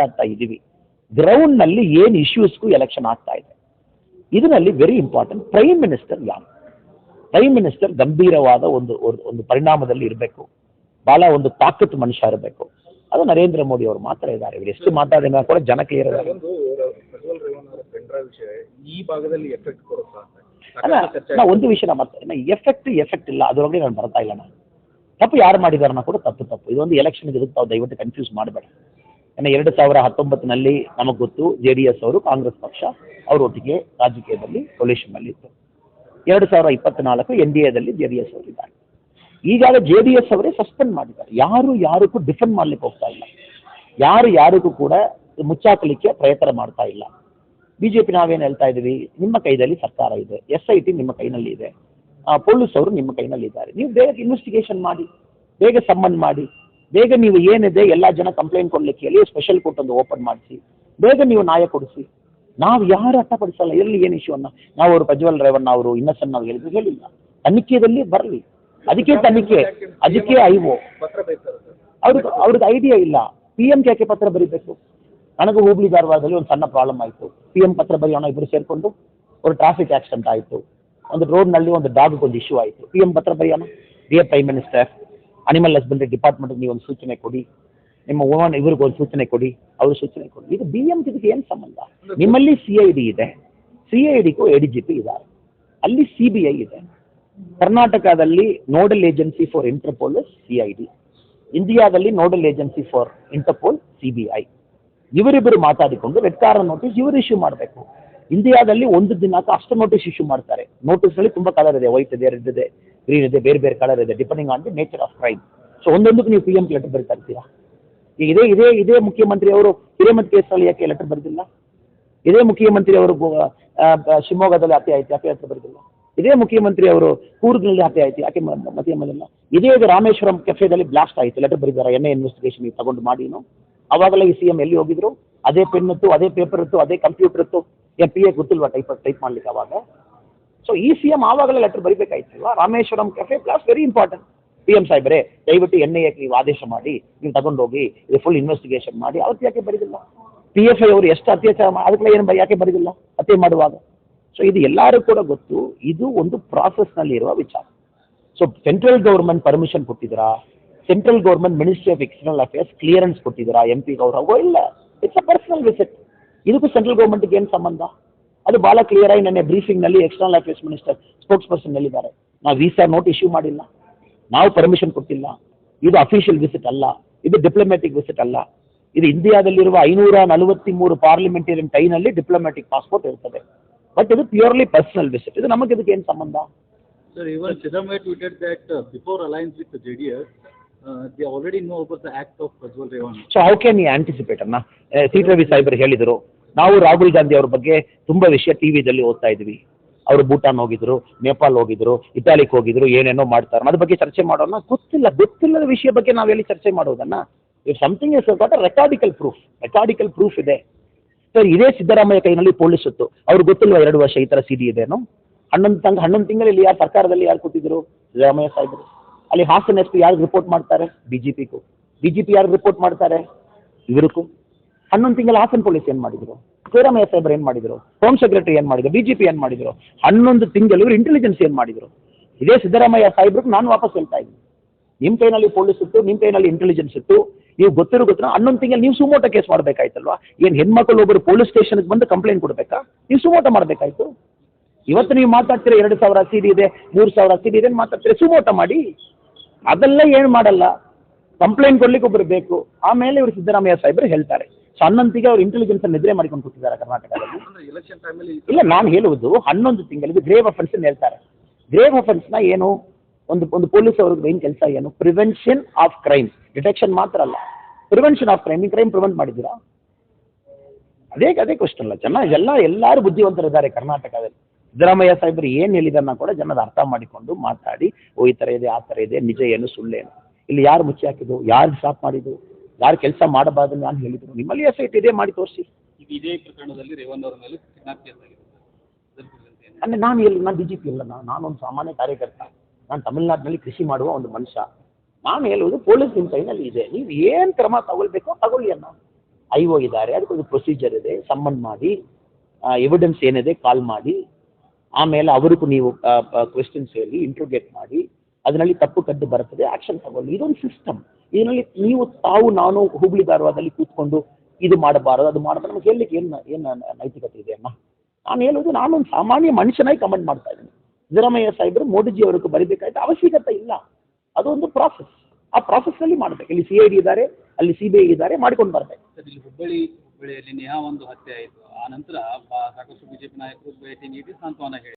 ಮಾತಾಡ್ತಾ ಇದ್ದೀವಿ. ಗ್ರೌಂಡ್ನಲ್ಲಿ ಏನ್ ಇಶ್ಯೂಸ್ಗೂ ಎಲೆಕ್ಷನ್ ಆಗ್ತಾ ಇದೆ. ಇದರಲ್ಲಿ ವೆರಿ ಇಂಪಾರ್ಟೆಂಟ್ ಪ್ರೈಮ್ ಮಿನಿಸ್ಟರ್ ಯಾರು? ಪ್ರೈಮ್ ಮಿನಿಸ್ಟರ್ ಗಂಭೀರವಾದ ಒಂದು ಒಂದು- ಪರಿಣಾಮದಲ್ಲಿ ಇರಬೇಕು. ಬಹಳ ಒಂದು ತಾಕತ್ತು ಮನುಷ್ಯ ಇರಬೇಕು. ಅದು ನರೇಂದ್ರ ಮೋದಿ ಅವರು ಮಾತ್ರ ಇದ್ದಾರೆ. ಇವರು ಎಷ್ಟು ಮಾತಾಡಿದ ಕೂಡ ಜನ ಕ್ಲಿಯರ್ ಇದ್ದಾರೆ ಈ ಭಾಗದಲ್ಲಿ ಎಫೆಕ್ಟ್ ಕೊಡುತ್ತಾ ಅಲ್ಲ ನಾ ಒಂದು ವಿಷಯ ಮತ್ತೆ ಎಫೆಕ್ಟ್ ಎಫೆಕ್ಟ್ ಇಲ್ಲ. ಅದರೊಳಗೆ ನಾನು ಬರ್ತಾ ಇಲ್ಲ ನಾನು. ತಪ್ಪು ಯಾರು ಮಾಡಿದಾರನ್ನ ಕೂಡ ತಪ್ಪು ತಪ್ಪು. ಇದೊಂದು ಎಲೆಕ್ಷನ್ ಇದಕ್ಕೆ ತಾವು ದಯವಿಟ್ಟು ಕನ್ಫ್ಯೂಸ್ ಮಾಡಬೇಡ. ಯಾಕಂದ್ರೆ ಎರಡು ಸಾವಿರ ಹತ್ತೊಂಬತ್ತಿನಲ್ಲಿ ನಮಗೆ ಗೊತ್ತು ಜೆ ಡಿ ಎಸ್ ಅವರು ಕಾಂಗ್ರೆಸ್ ಪಕ್ಷ ಅವರೊಟ್ಟಿಗೆ ರಾಜಕೀಯದಲ್ಲಿ ಕೊಲೇಷನ್ನಲ್ಲಿತ್ತು ಎರಡು ಸಾವಿರ ಇಪ್ಪತ್ನಾಲ್ಕು ಎನ್ ಡಿ ಎದಲ್ಲಿ ಜೆ ಡಿ ಎಸ್ ಅವರು ಇದ್ದಾರೆ. ಈಗಾಗಲೇ ಜೆ ಡಿ ಎಸ್ ಅವರೇ ಸಸ್ಪೆಂಡ್ ಮಾಡಿದ್ದಾರೆ. ಯಾರು ಯಾರಿಗೂ ಡಿಫೆಂಡ್ ಮಾಡ್ಲಿಕ್ಕೆ ಹೋಗ್ತಾ ಇಲ್ಲ. ಯಾರು ಯಾರಿಗೂ ಕೂಡ ಮುಚ್ಚಾಕಲಿಕ್ಕೆ ಪ್ರಯತ್ನ ಮಾಡ್ತಾ ಇಲ್ಲ. ಬಿಜೆಪಿ ನಾವೇನು ಹೇಳ್ತಾ ಇದ್ದೀವಿ? ನಿಮ್ಮ ಕೈದಲ್ಲಿ ಸರ್ಕಾರ ಇದೆ. ಎಸ್ ಐ ಟಿ ನಿಮ್ಮ ಕೈನಲ್ಲಿ ಇದೆ. ಪೊಲೀಸ್ ಅವರು ನಿಮ್ಮ ಕೈನಲ್ಲಿ ಇದ್ದಾರೆ. ನೀವು ಬೇಗ ಇನ್ವೆಸ್ಟಿಗೇಷನ್ ಮಾಡಿ, ಬೇಗ ಸಂಬಂಧ ಮಾಡಿ. ಬೇಗ ನೀವು ಏನಿದೆ ಎಲ್ಲ ಜನ ಕಂಪ್ಲೇಂಟ್ ಕೊಡ್ಲಿಕ್ಕೆ ಹೇಳಿ ಸ್ಪೆಷಲ್ ಕೋರ್ಟ್ ಒಂದು ಓಪನ್ ಮಾಡಿಸಿ. ಬೇಗ ನೀವು ನ್ಯಾಯ ಕೊಡಿಸಿ. ನಾವು ಯಾರು ಅರ್ಥಪಡಿಸಲ್ಲ ಎಲ್ಲಿ ಏನು ಇಶ್ಯೂ ಅನ್ನ. ನಾವು ಅವರು ಪ್ರಜ್ವಲ್ ರೇವಣ್ಣ ಅವರು ಇನ್ನಸನ್ ನಾವು ಹೇಳಿದ್ರು, ಹೇಳಿಲ್ಲ. ತನಿಖೆಯಲ್ಲಿ ಬರಲಿ. ಅದಕ್ಕೆ ತನಿಖೆ, ಅದಕ್ಕೆ ಐವೋ ಅವ್ರಿಗೆ ಅವ್ರಿಗೆ ಐಡಿಯಾ ಇಲ್ಲ. ಪಿ ಎಂ ಕೆ ಪತ್ರ ಬರೀಬೇಕು. ನನಗೂ ಹುಬ್ಳಿ ಧಾರವಾಡದಲ್ಲಿ ಒಂದು ಸಣ್ಣ ಪ್ರಾಬ್ಲಮ್ ಆಯಿತು. ಪಿ ಎಂ ಪತ್ರ ಬರೆಯೋಣ ಇಬ್ಬರು ಸೇರಿಕೊಂಡು ಒಂದು ಟ್ರಾಫಿಕ್ ಆಕ್ಸಿಡೆಂಟ್ ಆಯಿತು. ಒಂದು ರೋಡ್ನಲ್ಲಿ ಒಂದು ಡಾಗ್ ಒಂದು ಇಶ್ಯೂ ಆಯಿತು. ಪಿ ಎಂ ಪತ್ರ ಬರೆಯೋಣ dear prime minister animal husbandry ಡಿಪಾರ್ಟ್ಮೆಂಟ್ಗೆ ನೀವು ಒಂದು ಸೂಚನೆ ಕೊಡಿ. ನಿಮ್ಮ ಓನ್ ಇವ್ರಿಗೆ ಒಂದು ಸೂಚನೆ ಕೊಡಿ. ಅವರು ಸೂಚನೆ ಕೊಡಿ. ಇದು ಬಿ ಎಂ ಇದಕ್ಕೆ ಏನು ಸಂಬಂಧ? ನಿಮ್ಮಲ್ಲಿ ಸಿ ಐ ಡಿ ಇದೆ. ಸಿ ಐ ಡಿಗೂ ಎ ಡಿ ಜಿ ಪಿ ಇದ್ದಾರೆ ಅಲ್ಲಿ ಸಿ ಬಿ ಐ ಇದೆ. ಕರ್ನಾಟಕದಲ್ಲಿ nodal agency for Interpol C I D ಇಂಡಿಯಾದಲ್ಲಿ nodal agency for Interpol C B I ಇವರಿಬ್ಬರು ಮಾತಾಡಿಕೊಂಡು ರೆಡ್ ಕಾರ್ ನೋಟಿಸ್ ಇವರು ಇಶ್ಯೂ ಮಾಡಬೇಕು. ಇಂಡಿಯಾದಲ್ಲಿ ಒಂದು ದಿನಕ್ಕೆ ಅಷ್ಟು ನೋಟಿಸ್ ಇಶ್ಯೂ ಮಾಡ್ತಾರೆ. ನೋಟಿಸ್ ಅಲ್ಲಿ ತುಂಬಾ ಕಲರ್ ಇದೆ ವೈಟ್ ಇದೆ ರೆಡ್ ಇದೆ. ಗ್ರೀನ್ ಇದೆ, ಬೇರೆ ಬೇರೆ ಕಲರ್ ಇದೆ depending on the nature of crime so ಒಂದೊಂದಕ್ಕೆ ನೀವು ಪಿ ಎಂ ಲೆಟರ್ ಬರೀತಾ ಇರ್ತೀರಾ? ಇದೇ ಇದೇ ಇದೇ ಮುಖ್ಯಮಂತ್ರಿ ಅವರು ಹಿರೇಮತ್ ಕೇಸಲ್ಲಿ ಯಾಕೆ ಲೆಟರ್ ಬರೆದಿಲ್ಲ? ಇದೇ ಮುಖ್ಯಮಂತ್ರಿ ಅವರು ಶಿವಮೊಗ್ಗದಲ್ಲಿ ಹತ್ಯೆ ಆಯ್ತು, ಯಾಕೆ ಲೆಟರ್ ಬರೆದಿಲ್ಲ? ಇದೇ ಮುಖ್ಯಮಂತ್ರಿ ಅವರು ಕೂರ್ಗ್ನಲ್ಲಿ ಹತ್ಯೆ ಆಯ್ತು, ಯಾಕೆ ಮ- ಮ- ಮಧ್ಯ ಇದೇ ಇದು ರಾಮೇಶ್ವರಂ ಕೆಫೆದಲ್ಲಿ ಬ್ಲಾಸ್ಟ್ ಆಯ್ತು ಲೆಟರ್ ಬರೆದಿದ್ದಾರೆ ಎನ್ಐ ಇನ್ವೆಸ್ಟಿಗೇಷನ್ ತಗೊಂಡು ಮಾಡಿನು ಅವಾಗಲೇ ಈ ಸಿ ಎಂ ಎಲ್ಲಿ ಹೋಗಿದ್ರು? ಅದೇ ಪೆನ್ ಇತ್ತು ಅದೇ ಪೇಪರ್ ಇತ್ತು ಅದೇ ಕಂಪ್ಯೂಟರ್ ಇತ್ತು ಎಂ ಪಿ ಎ ಗೊತ್ತಿಲ್ವಾ ಟೈಪ್ ಟೈಪ್ ಮಾಡ್ಲಿಕ್ಕೆ ಅವಾಗ? ಸೊ ಈ ಸಿ ಎಂ ಆವಾಗಲೇ letter ಬರಿಬೇಕಾಯ್ತಲ್ವಾ? Rameshwaram cafe plus very important P M ಸಾಹೇಬ್ರೆ, ದಯವಿಟ್ಟು ಎನ್ ಐ ನೀವು ಆದೇಶ ಮಾಡಿ, ನೀವು ತಗೊಂಡೋಗಿ, ಇದು ಫುಲ್ ಇನ್ವೆಸ್ಟಿಗೇಷನ್ ಮಾಡಿ, ಅವತ್ತು ಯಾಕೆ ಬರಿದಿಲ್ಲ? ಪಿ ಎಫ್ ಐ ಅವರು ಎಷ್ಟು ಅತ್ಯಾಚಾರ ಅದಕ್ಕೆಲ್ಲ ಏನು ಯಾಕೆ ಬರಿದಿಲ್ಲ? ಅತ್ಯ ಮಾಡುವಾಗ. ಸೊ ಇದು ಎಲ್ಲರೂ ಕೂಡ ಗೊತ್ತು, ಇದು ಒಂದು ಪ್ರಾಸೆಸ್ನಲ್ಲಿ ಇರುವ ವಿಚಾರ. ಸೊ ಸೆಂಟ್ರಲ್ ಗೌರ್ಮೆಂಟ್ ಪರ್ಮಿಷನ್ ಕೊಟ್ಟಿದ್ದೀರಾ? Central government ministry of external affairs clearance ಕೊಟ್ಟಿದ್ದೀರಾ? ಎಂ ಪಿ ಗೌರವ ಇಲ್ಲ? ಇಟ್ಸ್ ಅ ಪರ್ಸನಲ್ ವಿಸಿಟ್ ಇದಕ್ಕೂ ಸೆಂಟ್ರಲ್ ಗೌರ್ಮೆಂಟ್ಗೆ ಏನು ಸಂಬಂಧ? ಅದು ಭಾಳ ಕ್ಲಿಯರ್ ಆಗಿ ನನ್ನ ಬ್ರೀಫಿಂಗ್ನಲ್ಲಿ external affairs minister spokesperson ಹೇಳಿದ್ದಾರೆ ನಾವು ವೀಸಾ ನೋಟ್ ಇಶ್ಯೂ ಮಾಡಿಲ್ಲ. ನಾವು ಪರ್ಮಿಷನ್ ಕೊಟ್ಟಿಲ್ಲ. ಇದು ಅಫಿಷಿಯಲ್ ವಿಸಿಟ್ ಅಲ್ಲ. ಇದು ಡಿಪ್ಲೊಮ್ಯಾಟಿಕ್ ವಿಸಿಟ್ ಅಲ್ಲ. ಇದು ಇಂಡಿಯಾದಲ್ಲಿರುವ ಐನೂರ ನಲವತ್ತ್ಮೂರು ಪಾರ್ಲಿಮೆಂಟೇರಿಯನ್ ಟೈನಲ್ಲಿ ಡಿಪ್ಲೊಮ್ಯಾಟಿಕ್ ಪಾಸ್ಪೋರ್ಟ್ ಇರ್ತದೆ. ಬಟ್ ಇದು ಪ್ಯೂರ್ಲಿ ಪರ್ಸನಲ್ ವಿಸಿಟ್ ಇದು ನಮಗೆ ಇದಕ್ಕೆ ಏನು ಸಂಬಂಧ? Sir, even Siddaramaiah tweeted that uh, before alliance with the JDS, uh, they already know about the act of Prajwal Revanna. So how can you anticipate ಅನ್ನ C Ravi ಸಾಹೇಬರು ಹೇಳಿದರು. ನಾವು ರಾಹುಲ್ ಗಾಂಧಿ ಅವ್ರ ಬಗ್ಗೆ ತುಂಬಾ ವಿಷಯ ಟಿ ವಿದಲ್ಲಿ ಓದ್ತಾ ಇದ್ವಿ. ಅವರು ಭೂಟಾನ್ ಹೋಗಿದ್ರು ನೇಪಾಲ್ ಹೋಗಿದ್ರು ಇಟಾಲಿಕ್ ಹೋಗಿದ್ರು, ಏನೇನೋ ಮಾಡ್ತಾರೆ. ಅದ್ರ ಬಗ್ಗೆ ಚರ್ಚೆ ಮಾಡೋಣ ಗೊತ್ತಿಲ್ಲ. ಗೊತ್ತಿಲ್ಲದ ವಿಷಯ ಬಗ್ಗೆ ನಾವೆಲ್ಲಿ ಚರ್ಚೆ ಮಾಡೋದನ್ನ? If something is got recordical proof recordical proof ಇದೆ. ಸರ್ ಇದೇ ಸಿದ್ದರಾಮಯ್ಯ ಕೈನಲ್ಲಿ ಪೊಲೀಸ್ ಸುತ್ತು. ಅವ್ರು ಗೊತ್ತಿಲ್ಲ ಎರಡು ವರ್ಷ ಈ ತರ ಸಿಡಿ ಇದೇನು ಹನ್ನೊಂದು ತಂಗ, ಹನ್ನೊಂದು ತಿಂಗಳಲ್ಲಿ ಯಾರು ಸರ್ಕಾರದಲ್ಲಿ ಯಾರು ಕೂತಿದ್ರು? ಸಿದ್ದರಾಮಯ್ಯ ಸಾಹೇಬರು. ಅಲ್ಲಿ ಹಾಸನ ಎಸ್ ಪಿ ಯಾರು ರಿಪೋರ್ಟ್ ಮಾಡ್ತಾರೆ? ಬಿ ಜೆ ಯಾರು ರಿಪೋರ್ಟ್ ಮಾಡ್ತಾರೆ? ಇವರಿಗೂ ಹನ್ನೊಂದು ತಿಂಗಳ ಹಾಸನ್ ಪೊಲೀಸ್ ಏನ್ ಮಾಡಿದ್ರು? ಸಿದ್ದರಾಮಯ್ಯ ಸಾಹೇಬರು ಏನು ಮಾಡಿದ್ರು? ಹೋಮ್ ಸೆಕ್ರೆಟರಿ ಏನ್ ಮಾಡಿದ್ರು? ಬಿಜೆಪಿ ಏನ್ ಮಾಡಿದ್ರು? ಹನ್ನೊಂದು ತಿಂಗಳು ಇವರು ಇಂಟೆಲಿಜೆನ್ಸ್ ಏನ್ ಮಾಡಿದ್ರು? ಇದೇ ಸಿದ್ದರಾಮಯ್ಯ ಸಾಹೇಬ್ರಿಗೆ ನಾನು ವಾಪಸ್ ಹೇಳ್ತಾ ಇದ್ದೀನಿ. ನಿಮ್ಮ ಕೈನಲ್ಲಿ ಪೊಲೀಸ್ ಇತ್ತು ನಿಮ್ಮ ಕೈನಲ್ಲಿ ಇಂಟೆಲಿಜೆನ್ಸ್ ಇತ್ತು. ನೀವು ಗೊತ್ತಿರೋ ಗೊತ್ತಿರೋ ಹನ್ನೊಂದು ತಿಂಗಳು ನೀವು ಸುಮೋಟ ಕೇಸ್ ಮಾಡಬೇಕಾಯ್ತಲ್ವಾ? ಏನು ಹೆಣ್ಮಕ್ಳು ಒಬ್ಬರು ಪೊಲೀಸ್ ಸ್ಟೇಷನ್ಗೆ ಬಂದು ಕಂಪ್ಲೇಂಟ್ ಕೊಡಬೇಕಾ? ನೀವು ಸುಮೋಟ ಮಾಡ್ಬೇಕಾಯ್ತು. ಇವತ್ತು ನೀವು ಮಾತಾಡ್ತೀರ ಎರಡು ಸಾವಿರ ಸೀಡಿ ಇದೆ, ಮೂರು ಸಾವಿರ ಸೀಡಿ ಇದೆ ಮಾತಾಡ್ತೀರಾ? ಸುಮೋಟ ಮಾಡಿ. ಅದೆಲ್ಲ ಏನು ಮಾಡಲ್ಲ. ಕಂಪ್ಲೇಂಟ್ ಕೊಡ್ಲಿಕ್ಕೆ ಒಬ್ಬರು ಬೇಕು. ಆಮೇಲೆ ಇವರು ಸಿದ್ದರಾಮಯ್ಯ ಸಾಹೇಬರು ಹೇಳ್ತಾರೆ. ಸೊ ಅವರು ಇಂಟೆಲಿಜೆನ್ಸ್ ನಿದ್ರೆ ಮಾಡಿಕೊಂಡು ಕೂತಿದ್ದಾರೆ ಕರ್ನಾಟಕದಲ್ಲಿ. ಇಲ್ಲ ನಾನು ಹೇಳುವುದು ಹನ್ನೊಂದು ತಿಂಗಳಿಗೆ ಗ್ರೇವ್ ಅಫೆನ್ಸ್ ಅಂತ ಹೇಳ್ತಾರೆ. ಗ್ರೇವ್ ಅಫೆನ್ಸ್ನ ಏನು? ಒಂದು ಒಂದು ಪೊಲೀಸ್ ಅವ್ರಿಗೆ ಮೇನ್ ಕೆಲಸ ಏನು? ಪ್ರಿವೆನ್ಷನ್ ಆಫ್ ಕ್ರೈಮ್ ಡಿಟೆಕ್ಷನ್ ಮಾತ್ರ ಅಲ್ಲ. Prevention of crime crime prevent ಮಾಡಿದ್ದೀರಾ? ಅದೇ ಅದೇ ಕ್ವಶನ್ ಅಲ್ಲ. ಜನ ಎಲ್ಲ ಎಲ್ಲರೂ ಬುದ್ಧಿವಂತರಿದ್ದಾರೆ ಕರ್ನಾಟಕದಲ್ಲಿ. ಸಿದ್ದರಾಮಯ್ಯ ಸಾಹೇಬರು ಏನು ಹೇಳಿದನ್ನ ಕೂಡ ಜನದ ಅರ್ಥ ಮಾಡಿಕೊಂಡು ಮಾತಾಡಿ ಓ ಈ ಥರ ಇದೆ ಆ ಥರ ಇದೆ ನಿಜ ಏನು ಸುಳ್ಳೇನು ಇಲ್ಲಿ ಯಾರು ಮುಚ್ಚಿ ಹಾಕಿದ್ದು? ಯಾರು ಸ್ಟಾಪ್ ಮಾಡಿದ್ದು? ಯಾರು ಕೆಲಸ ಮಾಡಬಾರ್ದು ನಾನು ಹೇಳಿದ್ರು. ನಿಮ್ಮಲ್ಲಿ ಎಸ್ ಐ ಟಿ ಇದೆ ಮಾಡಿ ತೋರಿಸಿ. ಇದೇ ಪ್ರಕರಣದಲ್ಲಿ ರೇವಣ್ಣ ಅವರ ಮೇಲೆ ಕಿಡ್ನಾಪ್ ಕೇಸ್ ಆಗಿದೆ. ಅದ್ರ ನಾನು ಎಲ್ಲಿ ನಾನು ಬಿ ಜೆ ಪಿ ಅಲ್ಲ ನಾನು ನಾನೊಂದು ಸಾಮಾನ್ಯ ಕಾರ್ಯಕರ್ತ. ನಾನು ತಮಿಳ್ನಾಡಿನಲ್ಲಿ ಕೃಷಿ ಮಾಡುವ ಒಂದು ಮನುಷ್ಯ. ನಾನು ಹೇಳುವುದು ಪೊಲೀಸ್ ನಿಮ್ಮ ಕೈನಲ್ಲಿ ಇದೆ. ನೀವು ಏನು ಕ್ರಮ ತಗೊಳ್ಬೇಕೋ ತಗೊಳ್ಳಿ ಅನ್ನ ಐ ಒ ಇದ್ದಾರೆ ಅದಕ್ಕೊಂದು ಪ್ರೊಸೀಜರ್ ಇದೆ. ಸಮ್ಮನ್ ಮಾಡಿ ಎವಿಡೆನ್ಸ್ ಏನಿದೆ ಕಾಲ್ ಮಾಡಿ. ಆಮೇಲೆ ಅವ್ರಿಗೂ ನೀವು ಕ್ವೆಶನ್ಸ್ ಹೇಳಿ ಇಂಟ್ರೋಗೇಟ್ ಮಾಡಿ. ಅದರಲ್ಲಿ ತಪ್ಪು ಕದ್ದು ಬರ್ತದೆ ಆಕ್ಷನ್ ತಗೊಳ್ಳಿ. ಇದೊಂದು ಸಿಸ್ಟಮ್ ಇದರಲ್ಲಿ ನೀವು ತಾವು ನಾನು ಹುಬ್ಳಿ ಧಾರವಾಡದಲ್ಲಿ ಕೂತ್ಕೊಂಡು ಇದು ಮಾಡಬಾರದು, ಅದು ಮಾಡಬಾರದು ನಮ್ಗೆ ಹೇಳಲಿಕ್ಕೆ ಏನು ಏನು ನೈತಿಕತೆ ಇದೆ ಅಮ್ಮ ನಾನು ಹೇಳೋದು ನಾನು ಒಂದು ಸಾಮಾನ್ಯ ಮನುಷ್ಯನಾಗಿ ಕಮೆಂಟ್ ಮಾಡ್ತಾ ಇದ್ದೀನಿ. ಸಿದ್ದರಾಮಯ್ಯ ಸಾಹೇಬರು ಮೋದಿಜಿ ಅವರಿಗೆ ಬರೀಬೇಕಾಯ್ತು ಅವಶ್ಯಕತೆ ಇಲ್ಲ. ಅದೊಂದು ಪ್ರಾಸೆಸ್ ಆ ಪ್ರಾಸೆಸ್ನಲ್ಲಿ ಮಾಡಬೇಕು. ಇಲ್ಲಿ ಸಿ ಐ ಡಿ ಇದ್ದಾರೆ, ಅಲ್ಲಿ ಸಿ ಬಿ ಐ ಇದ್ದಾರೆ, ಮಾಡ್ಕೊಂಡು ಬರಬೇಕು. ಹುಬ್ಬಳ್ಳಿ, ಹುಬ್ಬಳ್ಳಿಯಲ್ಲಿ ನೇಹ ಒಂದು ಹತ್ಯೆ ಆಯಿತು. ಆ ನಂತರ ಸಾಕಷ್ಟು ಬಿಜೆಪಿ ನಾಯಕರು ಭೇಟಿ ನೀಡಿ ಸಾಂತ್ವನ ಹೇಳಿ